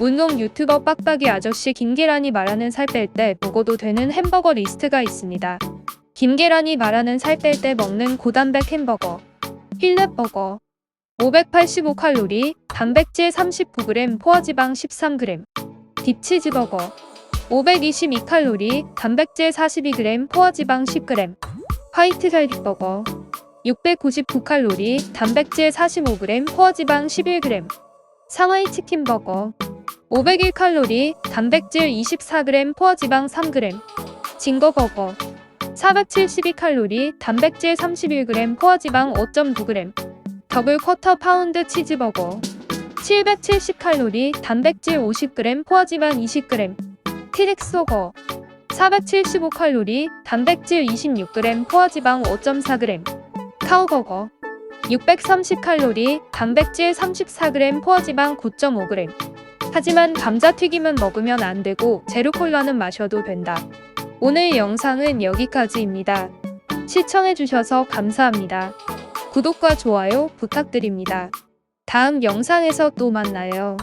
운동 유튜버 빡빡이 아저씨 김계란이 말하는 살 뺄 때 먹어도 되는 햄버거 리스트가 있습니다. 김계란이 말하는 살 뺄 때 먹는 고단백 햄버거. 힐렛버거. 585칼로리, 단백질 39g, 포화지방 13g. 딥치즈버거. 522칼로리, 단백질 42g, 포화지방 10g. 화이트 갈비버거. 699칼로리, 단백질 45g, 포화지방 11g. 상하이 치킨버거. 501 칼로리, 단백질 24g, 포화지방 3g. 징거버거. 472 칼로리, 단백질 31g, 포화지방 5.9g. 더블 쿼터 파운드 치즈버거. 770 칼로리, 단백질 50g, 포화지방 20g. 티렉스버거. 475 칼로리, 단백질 26g, 포화지방 5.4g. 카우버거. 630 칼로리, 단백질 34g, 포화지방 9.5g. 하지만 감자튀김은 먹으면 안 되고 제로콜라는 마셔도 된다. 오늘 영상은 여기까지입니다. 시청해주셔서 감사합니다. 구독과 좋아요 부탁드립니다. 다음 영상에서 또 만나요.